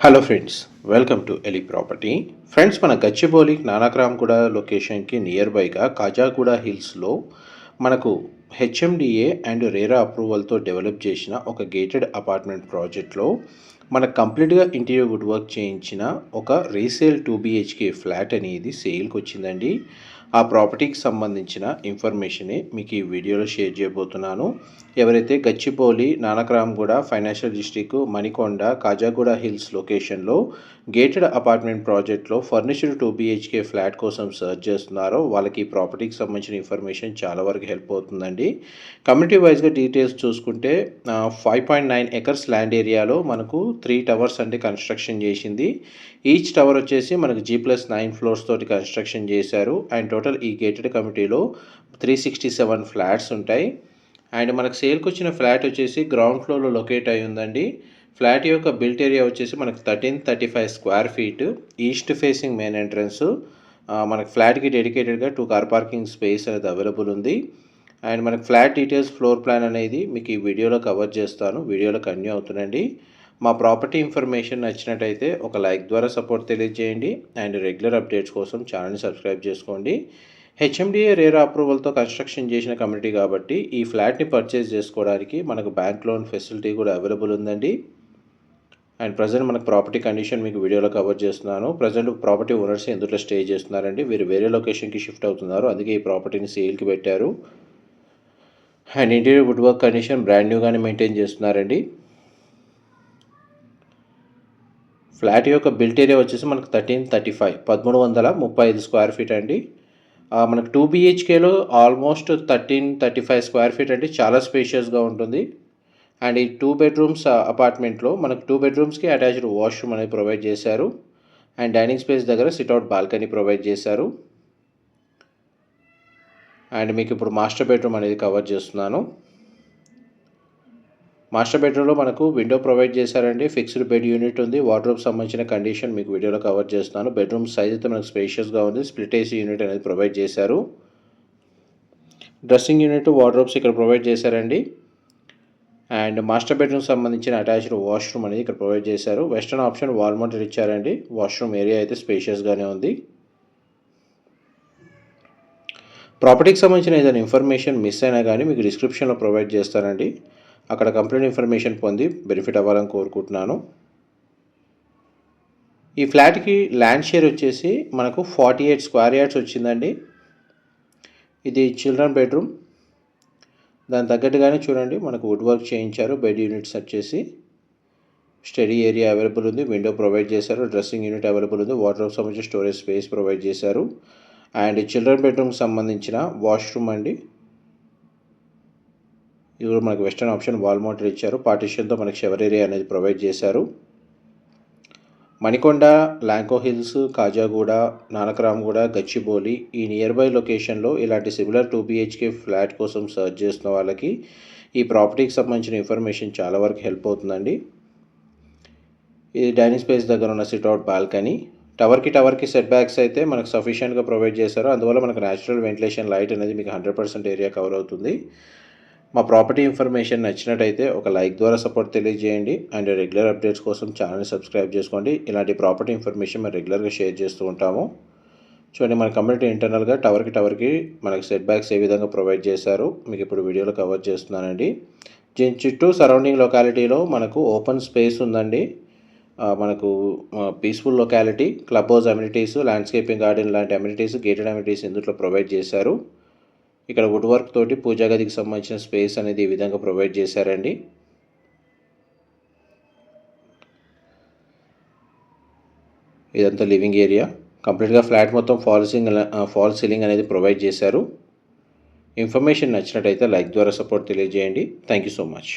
Hello friends welcome to Eli property friends మన గచ్చిబౌలి నానాగ్రామ్గూడ లొకేషన్కి near బైగా కాజాగూడ హిల్స్లో మనకు హెచ్ఎండిఏ అండ్ రేరా అప్రూవల్తో డెవలప్ చేసిన ఒక గేటెడ్ అపార్ట్మెంట్ ప్రాజెక్ట్లో మనకు కంప్లీట్గా ఇంటీరియర్ వుడ్ వర్క్ చేయించిన ఒక రీసేల్ టూ బిహెచ్కే ఫ్లాట్ అనేది సేల్కి వచ్చిందండి. ఆ ప్రాపర్టీకి సంబంధించిన ఇన్ఫర్మేషనే మీకు ఈ వీడియోలో షేర్ చేయబోతున్నాను. ఎవరైతే Gachibowli Nanakramguda financial district Manikonda Khajaguda hills లొకేషన్లో గేటెడ్ అపార్ట్మెంట్ ప్రాజెక్ట్లో ఫర్నిచర్ టూ బీహెచ్కే ఫ్లాట్ కోసం సర్చ్ చేస్తున్నారో వాళ్ళకి ఈ ప్రాపర్టీకి సంబంధించిన ఇన్ఫర్మేషన్ చాలా వరకు హెల్ప్ అవుతుందండి. కమ్యూనిటీ వైజ్గా డీటెయిల్స్ చూసుకుంటే five point nine acres land ఏరియాలో మనకు త్రీ టవర్స్ అంటే కన్స్ట్రక్షన్ చేసింది. ఈచ్ టవర్ వచ్చేసి మనకు జీ ప్లస్ నైన్ ఫ్లోర్స్ తోటి కన్స్ట్రక్షన్ చేశారు. అండ్ టోటల్ ఈ గేటెడ్ కమిటీలో త్రీ సిక్స్టీ సెవెన్ ఫ్లాట్స్ ఉంటాయి. అండ్ మనకు సేల్కి వచ్చిన ఫ్లాట్ వచ్చేసి గ్రౌండ్ ఫ్లోర్లో లొకేట్ అయి ఉందండి. ఫ్లాట్ యొక్క బిల్ట్ ఏరియా వచ్చేసి మనకు thirteen thirty five square feet east facing main entrance మనకు ఫ్లాట్కి డెడికేటెడ్గా టూ కార్ పార్కింగ్ స్పేస్ అనేది అవైలబుల్ ఉంది. అండ్ మనకు ఫ్లాట్ డీటెయిల్స్ ఫ్లోర్ ప్లాన్ అనేది మీకు ఈ వీడియోలో కవర్ చేస్తాను. వీడియోలో కన్యూ అవుతుందండి. మా ప్రాపర్టీ ఇన్ఫర్మేషన్ నచ్చినట్టయితే ఒక లైక్ ద్వారా సపోర్ట్ తెలియజేయండి అండ్ రెగ్యులర్ అప్డేట్స్ కోసం ఛానల్ని సబ్స్క్రైబ్ చేసుకోండి. హెచ్ఎండిఏ రేర్ అప్రూవల్తో కన్స్ట్రక్షన్ చేసిన కమ్యూనిటీ కాబట్టి ఈ ఫ్లాట్ని పర్చేస్ చేసుకోవడానికి మనకు బ్యాంక్ లోన్ ఫెసిలిటీ కూడా అవైలబుల్ ఉందండి. అండ్ ప్రజెంట్ మనకు ప్రాపర్టీ కండిషన్ మీకు వీడియోలో కవర్ చేస్తున్నాను. ప్రజెంట్ ప్రాపర్టీ ఓనర్స్ ఎందులో స్టే చేస్తున్నారండి? వీరు వేరే లొకేషన్కి షిఫ్ట్ అవుతున్నారు. అందుకే ఈ ప్రాపర్టీని సేల్కి పెట్టారు. And interior wood work condition brand న్యూగానే maintain చేస్తున్నారండి. ఫ్లాట్ యొక్క బిల్ట్ ఏరియా వచ్చేసి మనకు థర్టీన్ థర్టీ ఫైవ్ పదమూడు వందల ముప్పై ఐదు స్క్వేర్ ఫీట్ అండి. మనకు two బీహెచ్కేలో almost thirteen thirty five square feet అంటే చాలా స్పేషియస్గా ఉంటుంది. అండ్ ఈ టూ బెడ్రూమ్స్ అపార్ట్మెంట్లో మనకు టూ బెడ్రూమ్స్కి అటాచ్డ్ వాష్రూమ్ అనేది ప్రొవైడ్ చేశారు. అండ్ డైనింగ్ స్పేస్ దగ్గర సిట్అవుట్ బాల్కనీ ప్రొవైడ్ చేశారు. అండ్ మీకు ఇప్పుడు మాస్టర్ బెడ్రూమ్ అనేది కవర్ చేస్తున్నాను. మాస్టర్ బెడ్రూమ్లో మనకు విండో ప్రొవైడ్ చేశారండి. ఫిక్స్డ్ బెడ్ యూనిట్ ఉంది. వార్డ్రోబ్ సంబంధించిన కండిషన్ మీకు వీడియోలో కవర్ చేస్తున్నాను. బెడ్రూమ్ సైజ్ అయితే మనకు స్పేషియస్గా ఉంది. స్ప్లిట్ ఏసీ యూనిట్ అనేది ప్రొవైడ్ చేశారు. డ్రెస్సింగ్ యూనిట్ వార్డ్రోబ్స్ ఇక్కడ ప్రొవైడ్ చేశారండి. అండ్ మాస్టర్ బెడ్రూమ్ సంబంధించిన అటాచ్డ్ వాష్రూమ్ అనేది ఇక్కడ ప్రొవైడ్ చేశారు. వెస్టర్న్ ఆప్షన్ వాల్మౌంటెడ్ ఇచ్చారండి. వాష్రూమ్ ఏరియా అయితే స్పేషియస్గానే ఉంది. ప్రాపర్టీకి సంబంధించిన ఏదైనా ఇన్ఫర్మేషన్ మిస్ అయినా కానీ మీకు డిస్క్రిప్షన్లో ప్రొవైడ్ చేస్తానండి. అక్కడ కంప్లీట్ ఇన్ఫర్మేషన్ పొంది బెనిఫిట్ అవ్వాలని కోరుకుంటున్నాను. ఈ ఫ్లాట్కి ల్యాండ్ షేర్ వచ్చేసి మనకు ఫార్టీ ఎయిట్ స్క్వేర్ యార్డ్స్ వచ్చిందండి. ఇది చిల్డ్రన్ బెడ్రూమ్. దాని తగ్గట్టుగానే చూడండి మనకు వుడ్ వర్క్ చేయించారు బెడ్ యూనిట్స్ వచ్చేసి స్టడీ ఏరియా అవైలబుల్ ఉంది విండో ప్రొవైడ్ చేశారు డ్రెస్సింగ్ యూనిట్ అవైలబుల్ ఉంది వాటర్ సంబంధించిన స్టోరేజ్ స్పేస్ ప్రొవైడ్ చేశారు. అండ్ చిల్డ్రన్ బెడ్రూమ్కి సంబంధించిన వాష్రూమ్ అండి. ఇది కూడా మనకి వెస్టర్న్ ఆప్షన్ వాల్ మౌంటర్ ఇచ్చారు. పార్టీషన్తో మనకి షవర్ ఏరియా అనేది ప్రొవైడ్ చేశారు. మణికొండ లాంకో హిల్స్ కాజాగూడ నానకరాంగూడ గచ్చిబౌలి ఈ నియర్ బై లొకేషన్లో ఇలాంటి సిమిలర్ టూ బీహెచ్కే ఫ్లాట్ కోసం సర్చ్ చేసిన వాళ్ళకి ఈ ప్రాపర్టీకి సంబంధించిన ఇన్ఫర్మేషన్ చాలా వరకు హెల్ప్ అవుతుందండి. ఇది డైనింగ్ స్పేస్ దగ్గర ఉన్న సిట్అవుట్ బాల్కనీ టవర్కి టవర్కి సెట్ బ్యాక్స్ అయితే మనకు సఫిషియెంట్గా ప్రొవైడ్ చేశారు. అందువల్ల మనకు న్యాచురల్ వెంటిలేషన్ లైట్ అనేది మీకు హండ్రెడ్ పర్సెంట్ ఏరియా కవర్ అవుతుంది. మా ప్రాపర్టీ ఇన్ఫర్మేషన్ నచ్చినట్టయితే ఒక లైక్ ద్వారా సపోర్ట్ తెలియజేయండి అండ్ రెగ్యులర్ అప్డేట్స్ కోసం ఛానల్ని సబ్స్క్రైబ్ చేసుకోండి. ఇలాంటి ప్రాపర్టీ ఇన్ఫర్మేషన్ మేము రెగ్యులర్గా షేర్ చేస్తూ ఉంటాము. చూడండి మన కమ్యూనిటీ ఇంటర్నల్గా టవర్కి టవర్కి మనకి సెట్ బ్యాక్స్ ఏ విధంగా ప్రొవైడ్ చేశారు మీకు ఇప్పుడు వీడియోలో కవర్ చేస్తున్నానండి. దీని చుట్టూ సరౌండింగ్ లొకాలిటీలో మనకు ఓపెన్ స్పేస్ ఉందండి. మనకు peaceful locality club house amenities landscaping garden లాంటి అమ్యూనిటీస్ గేటెడ్ అమ్యూనిటీస్ ఇందులో ప్రొవైడ్ చేశారు. ఇక్కడ వుడ్ వర్క్ తోటి పూజా గదికి సంబంధించిన స్పేస్ అనేది ఈ విధంగా ప్రొవైడ్ చేశారండి. ఇదంతా లివింగ్ ఏరియా కంప్లీట్గా ఫ్లాట్ మొత్తం ఫాల్ సీలింగ్ ఫాల్ సీలింగ్ అనేది ప్రొవైడ్ చేశారు. ఇన్ఫర్మేషన్ నచ్చినట్టయితే లైక్ ద్వారా సపోర్ట్ తెలియజేయండి. Thank you so much